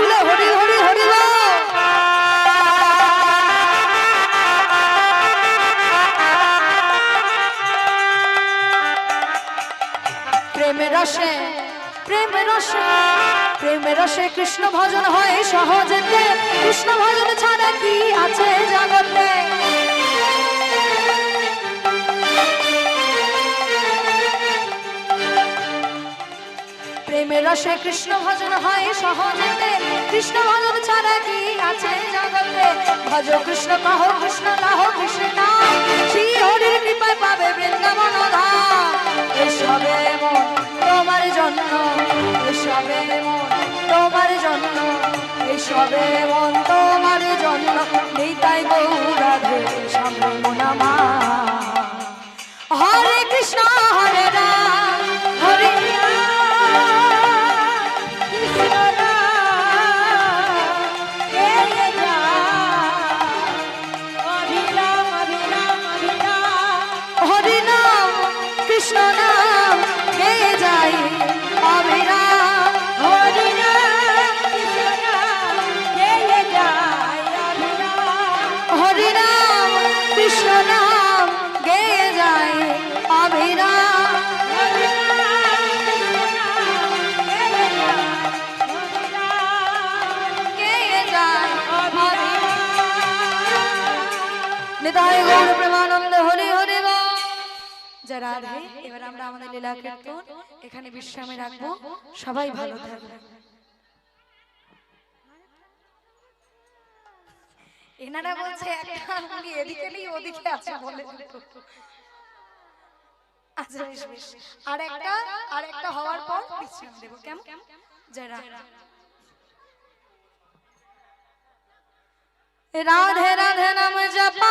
তুলে, হরি হরি হরি বল। প্রেমের রসে প্রেম রসে প্রেম রসে কৃষ্ণ ভজন হয় সহজেতে কৃষ্ণ ভজন ছাড়া কি আছে জগতে প্রেমের রসে কৃষ্ণ ভজন হয় সহজেতে কৃষ্ণ ভজন ছাড়া কি আছে জগতে? ভজ কৃষ্ণ কহ কৃষ্ণ লাহ কৃষ্ণ শ্রী হরির কৃপায় পাবে বৃন্দাবন এসবে মন তোমার জন্য, এসবে মন তোমার জন্য, এসবে মন তোমার নিতাই গৌর প্রেমানন্দ হরি। জয় রাধে এবার আমরা আমাদের লীলা কীর্তন এখানে বিশ্রামে রাখব। সবাই ভালো থাকবে। এনারা বলছে, একটা এদিকে নেই ওদিকে আছে বলে। আচ্ছা আর একটা আর একটা হওয়ার পর বিশ্রাম দেবো। কেমন? জয় রাধে রাধে রাধে নাম জপা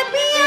the beat.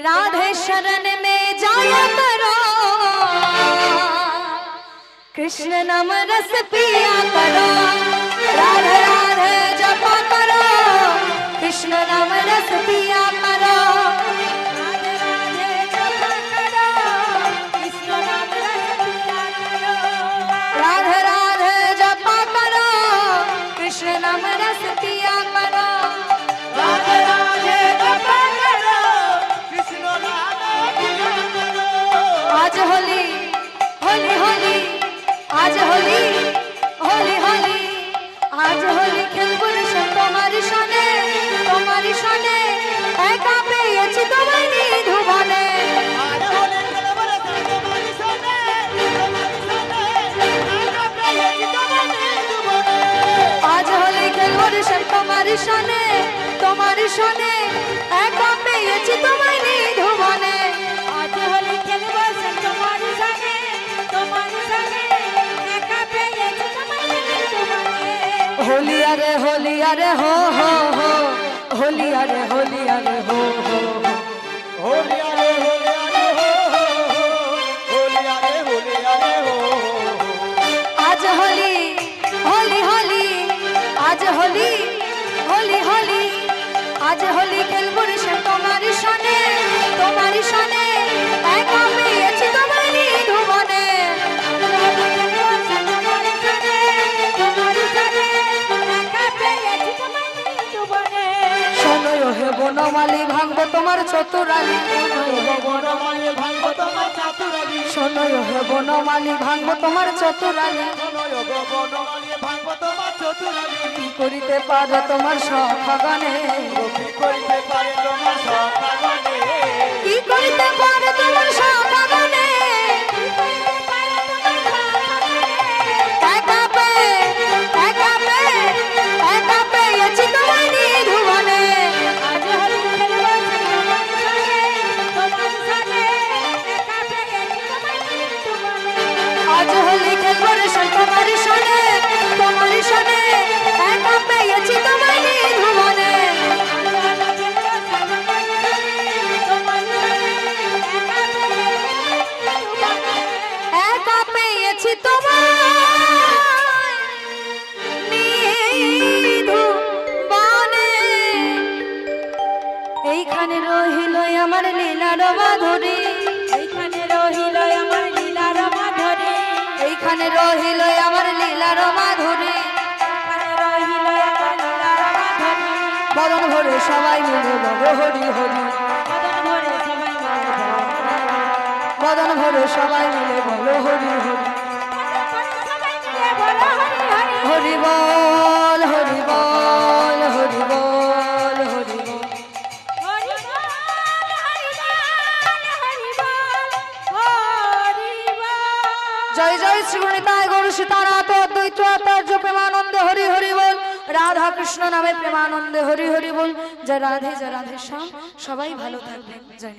राधे शरण में जाया करो। कृष्ण नाम रस पिया करो। राधे राधे जपा करो। कृष्ण नाम रस पिया करो। আজ হলি হলি হলি আজ হলি হলি হলি আজ হলি খেলব রে তোমার সনে তোমার সনে একা পেয়েছি তোমার ধুবনে আজ হলি খেলব রে তোমার সনে তোমার সনে হোলিয়া রে হো হো হো হোলিয়া রে হোলিয়া রে হো হো হোলিয়া রে হো হো হোলিয়া রে হোলিয়া হো আজ হোলি হোলি হোলি আজ হোলি হোলি হোলি আজ হোলি খেলব রে তোমার সনে তোমার সনে এক আমি শোনো হে বনমালি ভাঙবো তোমার চতুরালি। বনমালী ভাঙ্গ তোমার চাতুরালি শোনো হে বনমালি ভাঙ্গ তোমার চতুরালি। কি করিতে পারে তোমার সখাগনে কি করিতে পারে তোমার সখাগনে কি করিতে পারে তোমার সখাগনে আমার লীলার মাধুরী। এইখানে রহিল আমার লীলার মাধুরী। এইখানে রহিল আমার লীলার মাধুরী। বদন ভরে সবাই মিলে বলো হরি হরি। বদন ভরে সবাই মিলে বলো হরি হরি। সবাই মিলে বলো হরি হরি। হরি বল হরি বল জয় জয় শ্রী গণিতায় গৌর সীতানাথ অদ্বৈত, আচার্য, প্রেমানন্দে হরি হরি বল। রাধা কৃষ্ণ নামে প্রেমানন্দে হরি হরি বল। জয় রাধে জয় রাধে সবাই ভালো থাকবেন। জয়